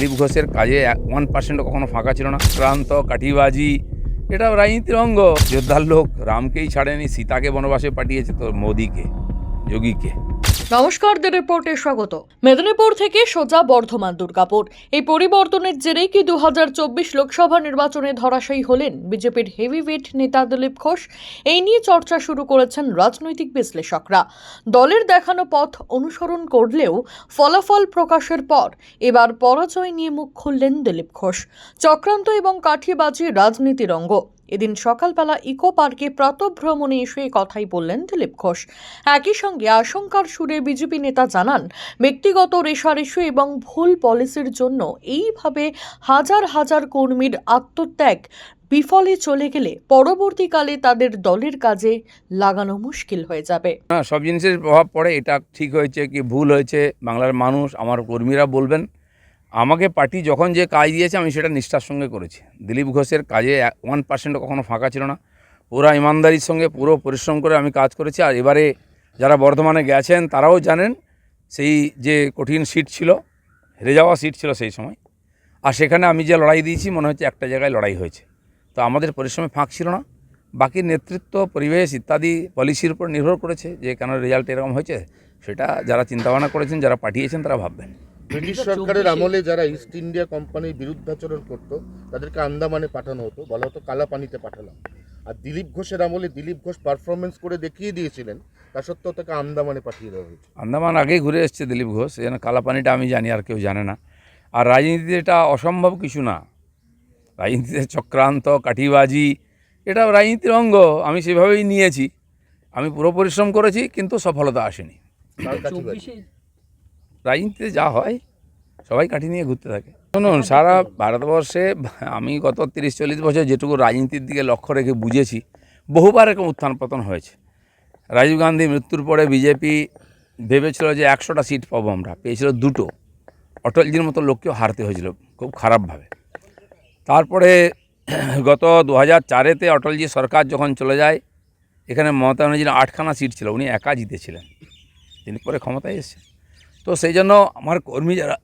দিলীপ ঘোষের কাজে ওয়ান পার্সেন্টও কখনো ফাঁকা ছিল না। ক্রান্ত, কাঠিবাজি, এটা রাজনীতির অঙ্গ যোদ্ধার লোক রামকেই ছাড়েনি, সীতাকে বনবাসে পাঠিয়েছে তো মোদীকে, যোগীকে। নমস্কার দ্য রিপোর্টে স্বাগত। মেদিনীপুর থেকে সোজা বর্ধমান দুর্গাপুর। এই পরিবর্তনের জেরেই কি দুহাজার চব্বিশ লোকসভা নির্বাচনে ধরাশায়ী হলেন বিজেপির হেভিওয়েট নেতা দিলীপ ঘোষ? এই নিয়ে চর্চা শুরু করেছেন রাজনৈতিক বিশ্লেষকরা। দলের দেখানো পথ অনুসরণ করলেও ফলাফল প্রকাশের পর এবার পরাজয় নিয়ে মুখ খুললেন দিলীপ ঘোষ। চক্রান্ত এবং কাঠিবাজি রাজনীতির অঙ্গ। এদিন সকালবেলা ইকো পার্কে প্রাতভ্রমণে এসে কথাই বললেন দিলীপ ঘোষ। একই সঙ্গে আশঙ্কার সুরে বিজেপি নেতা জানান, ব্যক্তিগত রেশারেশি এবং ভুল পলিসির জন্য এইভাবে হাজার হাজার কর্মীর আত্মত্যাগ বিফলে চলে গেলে পরবর্তীকালে তাদের দলের কাজে লাগানো মুশকিল হয়ে যাবে। সব জিনিসের প্রভাব পড়ে, এটা ঠিক হয়েছে কি ভুল হয়েছে, বাংলার মানুষ, আমার কর্মীরা বলবেন। আমাকে পার্টি যখন যে কাজ দিয়েছে, আমি সেটা নিষ্ঠার সঙ্গে করেছি। দিলীপ ঘোষের কাজে ওয়ান পার্সেন্টও কখনো ফাঁকা ছিল না। পুরো ইমানদারির সঙ্গে পুরো পরিশ্রম করে আমি কাজ করেছি। আর এবারে যারা বর্ধমানে গেছেন, তারাও জানেন সেই যে কঠিন সিট ছিল, হেরে যাওয়া সিট ছিল সেই সময়। আর সেখানে আমি যে লড়াই দিয়েছি, মনে হচ্ছে একটা জায়গায় লড়াই হয়েছে। তো আমাদের পরিশ্রমে ফাঁক ছিল না। বাকি নেতৃত্ব, পরিবেশ ইত্যাদি পলিসির উপর নির্ভর করেছে যে কেন রেজাল্ট এরকম হয়েছে, সেটা যারা চিন্তাভাবনা করেছেন, যারা পাঠিয়েছেন, তারা ভাববেন। ব্রিটিশ সরকারের আমলে যারা ইস্ট ইন্ডিয়া কোম্পানির বিরুদ্ধাচরণ করতো তাদেরকে আন্দামানে পাঠানো হতো বলা হতো কালা পানিতে পাঠালাম। আর দিলীপ ঘোষের আমলে দিলীপ ঘোষ পারফরমেন্স করে দেখিয়ে দিয়েছিলেন তা সত্ত্বেও তাকে আন্দামানে পাঠিয়ে দেওয়া হয়েছে। আন্দামান আগেই ঘুরে এসছে দিলীপ ঘোষ এই জন্য কালাপানিটা আমি জানি আর কেউ জানে না। আর রাজনীতিতে এটা অসম্ভব কিছু না। রাজনীতিতে চক্রান্ত কাঠিবাজি এটা রাজনীতির অঙ্গ আমি সেভাবেই নিয়েছি। আমি পুরো পরিশ্রম করেছি কিন্তু সফলতা আসেনি। রাজনীতিতে যা হয়, সবাই কাঠি নিয়ে ঘুরতে থাকে। শুনুন, সারা ভারতবর্ষে আমি গত তিরিশ, চল্লিশ বছর যেটুকু রাজনীতির দিকে লক্ষ্য রেখে বুঝেছি, বহুবার এরকম উত্থান পতন হয়েছে। রাজীব গান্ধী মৃত্যুর পরে বিজেপি ভেবেছিল যে একশোটা সিট পাবো আমরা, পেয়েছিল দুটো। অটলজির মতো লোককেও হারতে হয়েছিল খুব খারাপভাবে। তারপরে গত দু হাজার চারেতে অটলজি সরকার যখন চলে যায়, এখানে মমতা ব্যানার্জির আটখানা সিট ছিল, উনি একা জিতেছিলেন। তিনি পরে ক্ষমতায় এসেছেন। তো সেই জন্য আমার কর্মী যারা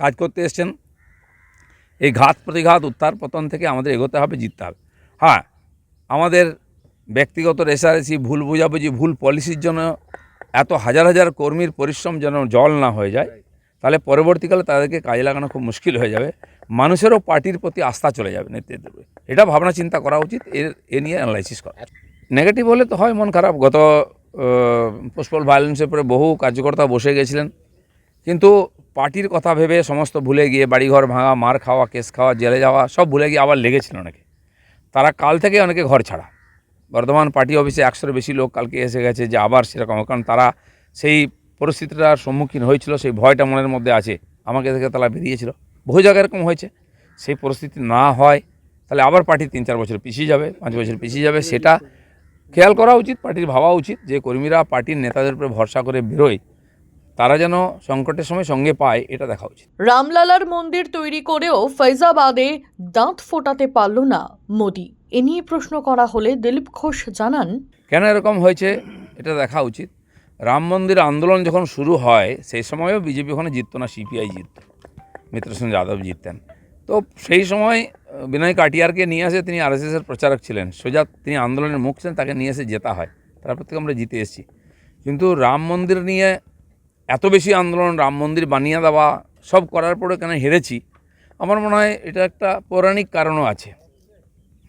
কাজ করতে এসছেন, এই ঘাত প্রতিঘাত উত্তার পতন থেকে আমাদের এগোতে হবে, জিততে হবে। হ্যাঁ আমাদের ব্যক্তিগত রেসারেসি ভুল বোঝাবুঝি, ভুল পলিসির জন্য এত হাজার হাজার কর্মীর পরিশ্রম যেন জল না হয়ে যায়, তাহলে পরবর্তীকালে তাদেরকে কাজে লাগানো খুব মুশকিল হয়ে যাবে। মানুষেরও পার্টির প্রতি আস্থা চলে যাবে নেতৃত্বের প্রতি। এটা ভাবনা চিন্তা করা উচিত, এর, এ নিয়ে অ্যানালাইসিস করা। নেগেটিভ হলে তো হয়, মন খারাপ। গত পুষ্পল ভায়োলেন্সের পরে বহু কার্যকর্তা বসে গেছিলেন। কিন্তু পার্টির কথা ভেবে সমস্ত ভুলে গিয়ে বাড়িঘর ভাঙা, মার খাওয়া, কেস খাওয়া, জেলে যাওয়া, সব ভুলে গিয়ে আবার লেগেছিল অনেকে। তারা কাল থেকে অনেকে ঘর ছাড়া। বর্ধমান পার্টি অফিসে একশোর বেশি লোক কালকে এসে গেছে যে আবার সেরকম কারণ তারা সেই পরিস্থিতিটার সম্মুখীন হয়েছিল, সেই ভয়টা মনের মধ্যে আছে। আমাকে থেকে তারা বেরিয়েছিল। বহু জায়গায় এরকম হয়েছে। সেই পরিস্থিতি না হয়, তাহলে আবার পার্টি তিন চার বছর পিছিয়ে যাবে, পাঁচ বছর পিছিয়ে যাবে, সেটা খেয়াল করা উচিত পার্টির ভাবা উচিত যে কর্মীরা পার্টির নেতাদের উপরে ভরসা করে বেরোয় তারা যেন সংকটের সময় সঙ্গে পায় এটা দেখা উচিত। রামলালার মন্দির তৈরি করেও ফৈজাবাদে দাঁত ফোটাতে পারল না মোদি। এ নিয়ে প্রশ্ন করা হলে দিলীপ ঘোষ জানান কেন এরকম হয়েছে এটা দেখা উচিত। রাম মন্দির আন্দোলন যখন শুরু হয় সেই সময়ও বিজেপি ওখানে জিততো না সিপিআই জিতত মিত্রসেন যাদব জিততেন। তো সেই সময় বিনয় কাটিয়ারকে নিয়ে আসে তিনি আরএসএসের প্রচারক ছিলেন। সোজা তিনি আন্দোলনের মুখ ছিলেন, তাকে নিয়ে এসে জেতা হয়। তারপর থেকে আমরা জিতে এসেছি। কিন্তু রাম মন্দির নিয়ে এত বেশি আন্দোলন, রাম মন্দির বানিয়ে দেওয়া, সব করার পরে কেন হেরেছি? আমার মনে হয় এটা একটা পৌরাণিক কারণও আছে।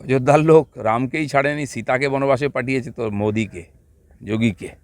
অযোধ্যার লোক রামকেই ছাড়েনি, সীতাকে বনবাসে পাঠিয়েছে তো মোদিকে, যোগীকে।